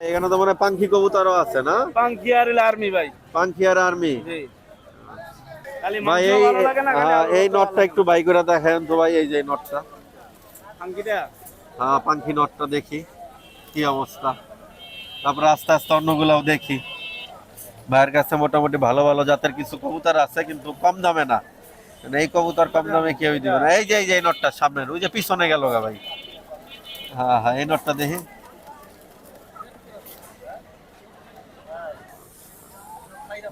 এখানে তো মানে পাঙ্খি কবুতরও আছে না? পাঙ্কি আর আর্মি ভাই। পাঙ্খি আর আর্মি জি। ভাই এই এই নটটা একটু বাই করে দেখেন তো ভাই এই যে নটটা। পাঙ্কিটা হ্যাঁ পাঙ্খি নটটা দেখি কি অবস্থা। তারপরে আস্তে আস্তে অন্যগুলাও দেখি। ভাইয়ের কাছে মোটামুটি ভালো ভালো জাতের কিছু কবুতর আছে কিন্তু কম দামে না। মানে এই কবুতর কম দামে কেউই দিবে না। এই যে এই যে নটটা সামনের ওই যে পিছনে গেল গা ভাই। হ্যাঁ হ্যাঁ এই নটটা দেখি।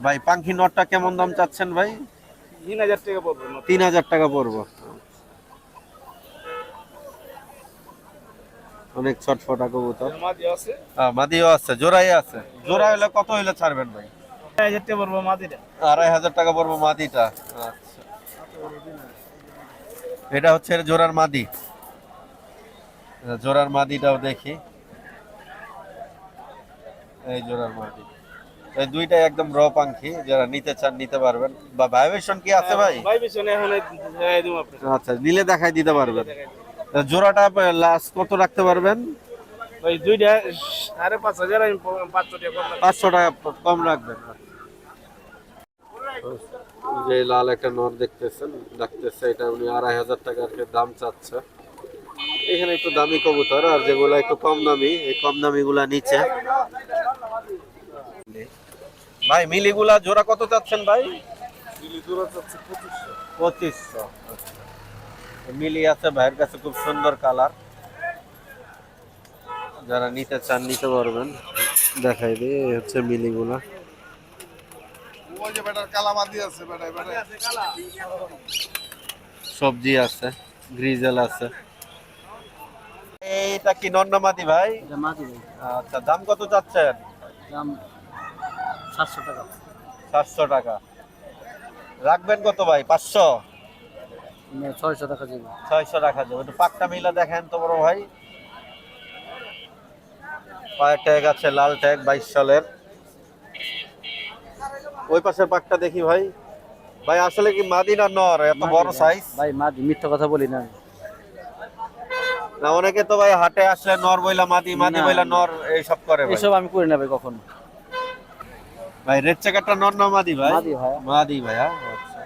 ভাই পাঙ্খি নটটা কেমন দাম চাচ্ছেন ভাই? তিন হাজার টাকা পড়বে তিন হাজার টাকা পড়ব। অনেক ছটফটা কবুতর। হ্যাঁ, মাদিও আছে জোড়াই আছে। জোড়া হলে কত হইলে ছাড়বেন ভাই? আড়াই হাজার টাকা পড়ব মাদিটা। আচ্ছা। এটা হচ্ছে জোড়ার মাদি। জোড়ার মাদিটাও দেখি। এই জোড়ার মাদি। দুইটাই একদম র পাঙ্খি যারা নিতে চান নিতে পারবেন। বা ভাইব্রেশন কি আছে ভাই? ভাই পিছনে এখন দেখাই দিব আপনি আচ্ছা নিলে দেখাই দিতে পারবেন। জোড়াটা লাস্ট কত রাখতে পারবেন? ওই দুইটা সাড়ে পাঁচ হাজার আমি প- পাঁচশো টাকা কম রাখব। পাঁচশো টাকা কম রাখবেন। যে লাল একটা নর দেখতেছেন ডাকতেছে এটা উনি আড়াই হাজার টাকার দাম চাচ্ছে। এখানে একটু দামি কবুতর আর যেগুলো একটু কম দামি এই কম দামি গুলা নিচে। ভাই মিলিগুলা জোড়া কত চাচ্ছেন ভাই? পঁচিশশো। মিলি আছে ভাইয়ের কাছে খুব সুন্দর কালার। যারা নিতে চান নিতে পারবেন। দেখাই দিই হচ্ছে মিলিগুলা। সবজি আছে গ্রিজেল আছে। এইটা কি নন্নমাদি ভাই। আচ্ছা দাম কত চাচ্ছেন? দাম সাতশো টাকা। সাতশো টাকা। রাখবেন কত ভাই? পাঁচশো? ছয়শো টাকা ছয়শো যাবে একটু পাকটা মিলা দেখেন তো বড় ভাই। পায়ের ট্যাগ আছে লাল ট্যাগ বাইশ সালের। ওই পাশের পাকটা দেখি ভাই। ভাই আসলে কি মাদি না নর এত বড় সাইজ ভাই মা মিথ্যা কথা বলি না। না অনেকে তো ভাই হাটে আসলে নর বইলা মাদি মাদি। বইলা নর এইসব করে ভাই। এসব আমি করি না ভাই কখনো। ভাই রেড চেকারটা নর না মাদি ভাই? মাদি ভাইয়া। মাদি ভাইয়া আচ্ছা।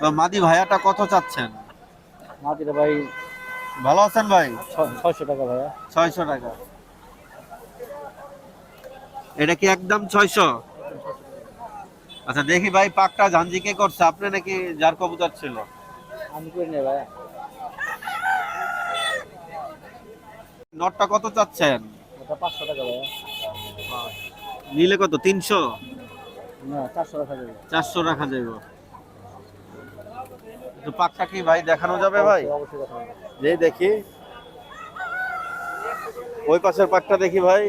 তো মাদি ভাইয়াটা কত চাচ্ছেন? মাদিটা ভাই ভালো আছেন ভাই? ছয়শো টাকা ভাইয়া। ছয়শো টাকা। এটা কি একদম ছয়শো? আচ্ছা দেখি ভাই পাকটা ঝাঞ্জি কে করছে? আপনি নাকি যার কবুতর ছিল? আমি করি না ভাইয়া। নটটা কত চাচ্ছেন? ওটা পাঁচশো টাকা ভাইয়া। নিলে কত? তিনশো? না চারশো রাখা যাবে। তো পাকটা কি ভাই দেখানো যাবে ভাই? যে দেখি। ওই পাশের পাকটা দেখি ভাই।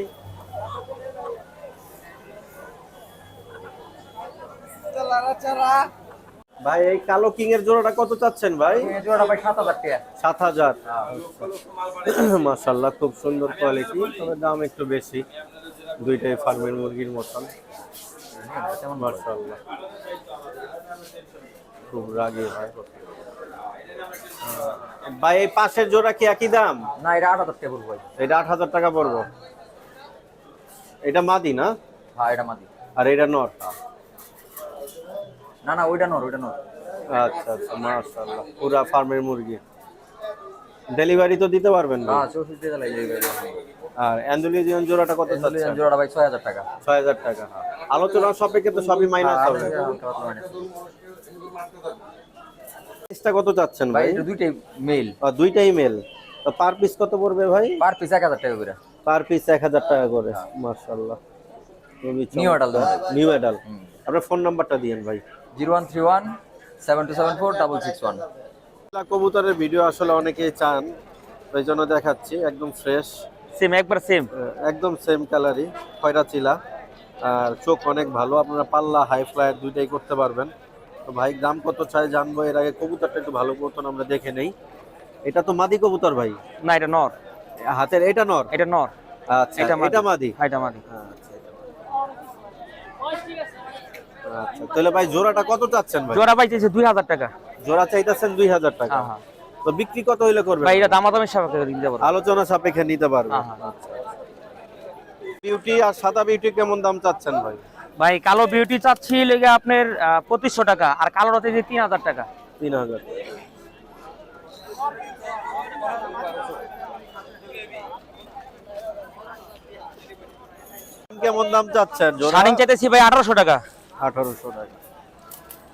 ভাই এই কালো কিং এর জোড়াটা কত চাচ্ছেন ভাই? সাত হাজার টাকা। সাত হাজার। মাসাল্লাহ খুব সুন্দর কোয়ালিটি তবে দাম একটু বেশি। দুইটাই ফার্মের মুরগির মতন। খুব রাগী হয়। ভাই এই পাশের জোড়া কি একই দাম? না এটা আট হাজার টাকা পড়ব এটা আট হাজার টাকা পড়ব। এটা মাদি না? হ্যাঁ এটা মাদি। আর এটা নর? না না ওইটা নর ওইটা নর। আচ্ছা আচ্ছা মাশাআল্লাহ পুরা ফার্মের মুরগি। ডেলিভারি তো দিতে পারবেন না হ্যাঁ চৌষট্টি টাকা লাগে আর অ্যান্ডোলিজিয়ান জোড়াটা কত চাচ্ছেন? জোড়াটা ভাই ছয় হাজার টাকা। ছয় হাজার টাকা আলোচনা সাপেক্ষে তো সবই মাইনাস হবে। পিসটা কত চাচ্ছেন ভাই দুইটাই মেল আর দুইটাই মেল তো পার পিস কত পড়বে ভাই? পার পিস এক হাজার টাকা করে। পার পিস এক হাজার টাকা করে মাশাআল্লাহ। New adult দুটো। নিউ অ্যাডাল আপনার ফোন নাম্বারটা দিয়েন ভাই। Zero one three one seven two seven four double six one. কবুতরের ভিডিও আসলে অনেকেই চান ওই জন্য দেখাচ্ছি একদম ফ্রেশ সেম একবার সেম একদম সেম কালারই খয়রা চিলা। আর চোখ অনেক ভালো আপনারা পাল্লা হাই ফ্লাইয়ার দুইটাই করতে পারবেন। তো ভাই দাম কত চাই জানব এর আগে কবুতরটা একটু ভালো মতন আমরা দেখে নেই। এটা তো মাদি কবুতর ভাই? না এটা নর। হাতের এটা নর? এটা নর। আচ্ছা এটা মাদি। এটা মাদি? হ্যাঁ এটা মাদি। আচ্ছা। আচ্ছা তাহলে ভাই জোড়াটা কত চাচ্ছেন ভাই? জোড়া ভাই চাইছে দুই হাজার টাকা। জোড়া চাইতেছেন দুই হাজার টাকা। হ্যাঁ হ্যাঁ। তো বিক্রি কত হইলে করবেন? ভাই এটা দামাদামের সাপেক্ষে দিতে পারব আলোচনা সাপেক্ষে নিতে হ্যাঁ, হ্যাঁ। আচ্ছা বিউটি আর সাদা বিউটি কেমন দাম চাচ্ছেন ভাই? ভাই কালো বিউটি চাচ্ছি লেগে আপনার পঁচিশশো টাকা আর কালো রাতে যে তিন হাজার টাকা। তিন হাজার। কেমন দাম চাচ্ছেন শাড়ি চাইতেছি ভাই আঠারোশো টাকা। আঠারোশো টাকা।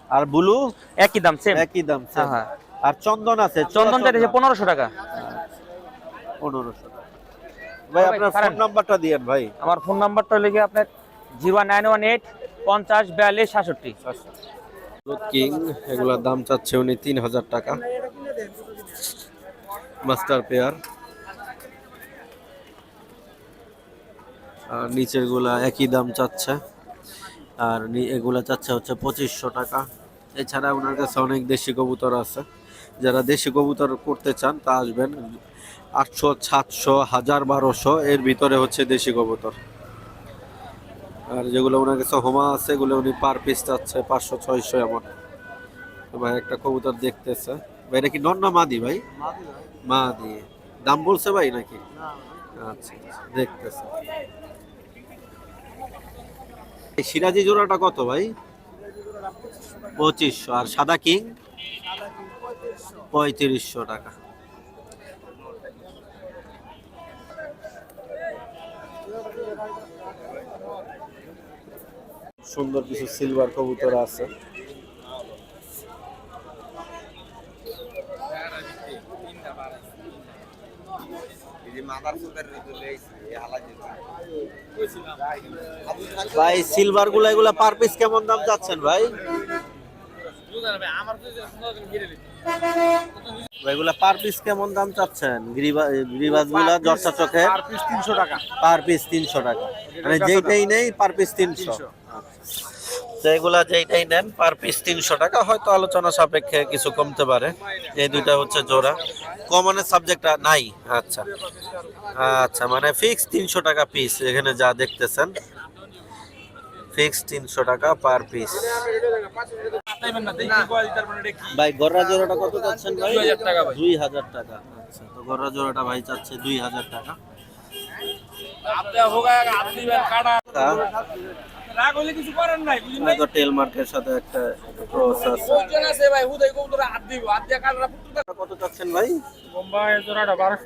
আর ব্লু? একই দাম সেম একই দাম হ্যাঁ। আর চন্দন আছে চন্দন। চাইতেছে পনেরোশো টাকা। পনেরোশো টাকা। ভাই আপনার ফোন। নাম্বারটা দিয়েন ভাই। আমার ফোন নাম্বারটা লেগে আপনার জিরো নাইন ওয়ান এইট পঞ্চাশ বিয়াল্লিশ সাতষট্টি। কিং এগুলোর দাম চাচ্ছে উনি তিন হাজার টাকা। মাস্টার পেয়ার আর নিচেরগুলা একই দাম চাচ্ছে। আর এগুলা চাচ্ছে হচ্ছে পঁচিশশো টাকা। এছাড়া ওনার কাছে অনেক দেশি কবুতর আছে। যারা দেশি কবুতর করতে চান তা আসবেন আটশো সাতশো হাজার বারোশো। এর ভিতরে হচ্ছে দেশি কবুতর। আর যেগুলো ওনার কাছে হোমা আছে এগুলো উনি পার পিস চাচ্ছে পাঁচশো ছয়শো এমন। ভাই একটা কবুতর দেখতেছে। ভাই এটা কি নর না মাদি ভাই? মাদি। দাম বলছে ভাই নাকি? আচ্ছা আচ্ছা, দেখতেছে। এই সিরাজি জোড়াটা কত ভাই? পঁচিশশো। আর সাদা কিং? পঁয়ত্রিশশো টাকা। সুন্দর কিছু সিলভার কবুতর আছে। ভাই সিলভারগুলা এগুলা পার পিস কেমন দাম চাচ্ছেন ভাই ভাই, এগুলা পার পিস কেমন দাম চাচ্ছেন? গ্রিবাজগুলা দশটা চোখে? আর পিস তিনশো টাকা। পার পিস তিনশো টাকা। মানে যেইটাই নেই পার পিস তিনশো। যেগুলা যেইটাই নেন পার পিস তিনশো টাকা। হয়তো আলোচনা সাপেক্ষে কিছু কমতে পারে। এই দুইটা হচ্ছে জোড়া। কমনের সাবজেক্টটা নাই। আচ্ছা। আচ্ছা মানে ফিক্স তিনশো টাকা পিস এখানে যা দেখতেছেন। ফিক্স তিনশো টাকা পার পিস। ভাই গররা জোড়াটা কত চাচ্ছেন ভাই? দুই হাজার টাকা আচ্ছা তো গররা জোড়াটা ভাই চাচ্ছে দুই হাজার টাকা। কিছু করেন নাই বুঝলি হয়তো টেল মার্কের সাথে একটা ক্রস আছে। আছে ভাই হুদাই কবুতর হাত দিব হাত দিয়ে কাটরা কত চাচ্ছেন ভাই? বারোশো।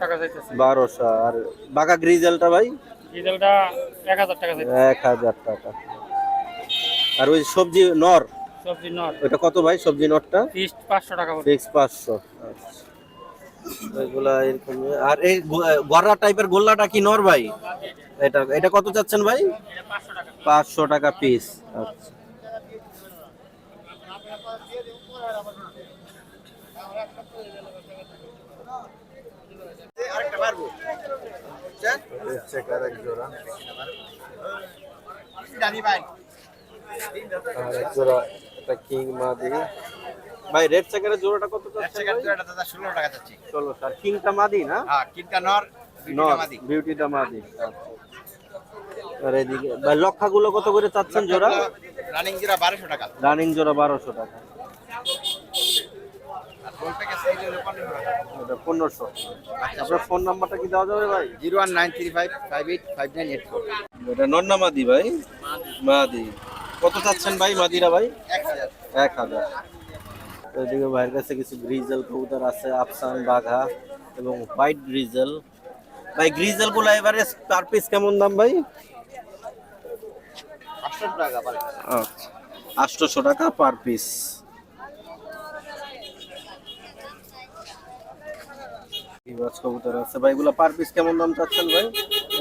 টাকা চাইতেছে বারোশো আর বাঘা গ্রিজেলটা ভাই? ডিজেলটা এক হাজার টাকা এক হাজার টাকা। আর ওই সবজি নর? সবজি কত ভাই সবজি নরটা? টাকা আচ্ছা। এগুলা এরকম। আর এই টাইপের গোল্লাটা কি নর ভাই? এটা এটা কত চাচ্ছেন ভাই? পাঁচশো টাকা। পিস আচ্ছা। জোড়া? আর এক জোড়া এটা কিং মাদি ভাই রেড চেকারের জোড়াটা কত টাকা চাচ্ছি। ষোলো আর কিংটা মাদি না? হ্যাঁ নর বিউটিটা মাদি আচ্ছা। আর এদিকে ভাই লক্ষাগুলো কত করে চাচ্ছেন জোড়া? রানিং জিরা বারোশো টাকা। রানিং জোড়া বারোশো টাকা। পনেরোশো টাকা। আপনার ফোন নাম্বারটা কি দেওয়া যাবে ভাই? Zero one nine three five five eight five nine eight four. এটা নন্না মাদি ভাই। মাদি কত চাচ্ছেন ভাই মাদিরা ভাই? এক হাজার। এদিকে ভাইয়ের কাছে কিছু গ্রিজেল কবুতর আছে আফসান বাঘা এবং হোয়াইট গ্রিজেল। ভাই গ্রিজেলগুলো এবারে পার পিস কেমন দাম ভাই? পাঁচশো টাকা পার আচ্ছা। আটশোশো টাকা পার পিস। কবুতর আছে। ভাই এগুলো পার পিস কেমন দাম চাচ্ছেন ভাই?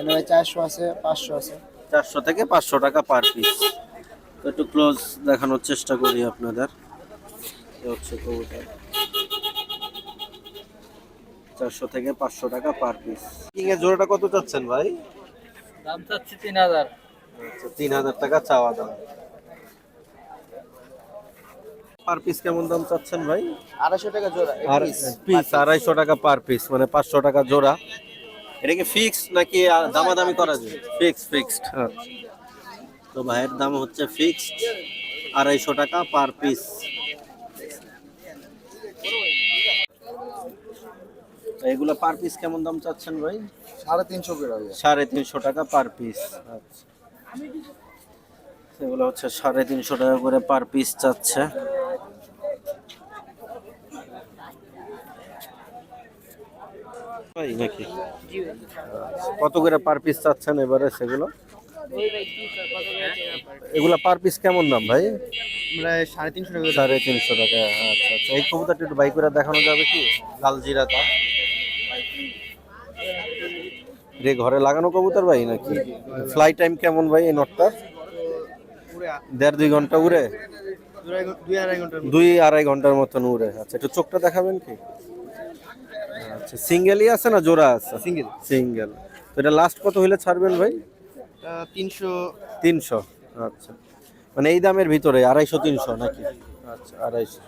ভাই চারশো আছে পাঁচশো আছে। চারশো থেকে পাঁচশো টাকা পার পিস। একটু ক্লোজ দেখানোর চেষ্টা করি আপনাদের। হচ্ছে কবুতর। চারশো থেকে পাঁচশো টাকা পার পিস কিং এর জোড়াটা কত চাচ্ছেন ভাই? দাম চাচ্ছি তিন হাজার। আচ্ছা তিন হাজার টাকা চাওয়া দাম। পার পিস কেমন দাম চাচ্ছেন ভাই? আড়াইশো টাকা জোড়া আর পিস আড়াইশো টাকা পার পিস মানে পাঁচশো টাকা জোড়া। এটা কি ফিক্স নাকি দামাদামি করা যায়? ফিক্স ফিক্সড তো ভাইয়ের দাম হচ্ছে ফিক্সড আড়াইশো টাকা পার পিস এগুলো পার পিস কেমন দাম চাচ্ছেন ভাই? সাড়ে তিনশো সাড়ে তিনশো টাকা পার পিস আচ্ছা। সেগুলো হচ্ছে সাড়ে তিনশো টাকা করে পার পিস চাচ্ছে। নাকি? কত করে পার পিস চাচ্ছেন এবারে সেগুলো? এগুলা পার পিস কেমন দাম ভাই? আমরা সাড়ে তিনশো টাকা সাড়ে তিনশো টাকা আচ্ছা আচ্ছা। এই কবুতরটা একটু বাই করে দেখানো যাবে কি? লাল জিরাটা রে ঘরে লাগানো কবুতর ভাই নাকি? ফ্লাই টাইম কেমন ভাই এই নটটার দেড় দুই ঘণ্টা উড়ে? দুই আড়াই ঘণ্টার দুই আড়াই ঘণ্টার মতন উড়ে। আচ্ছা একটু চোখটা দেখাবেন কি? আচ্ছা সিঙ্গেলই আছে না জোড়া আছে? সিঙ্গেল। সিঙ্গেল। তো এটা লাস্ট কত হইলে ছাড়বেন ভাই? তিনশো তিনশো। আচ্ছা। মানে এই দামের ভিতরে আড়াইশো তিনশো নাকি? আচ্ছা আড়াইশো।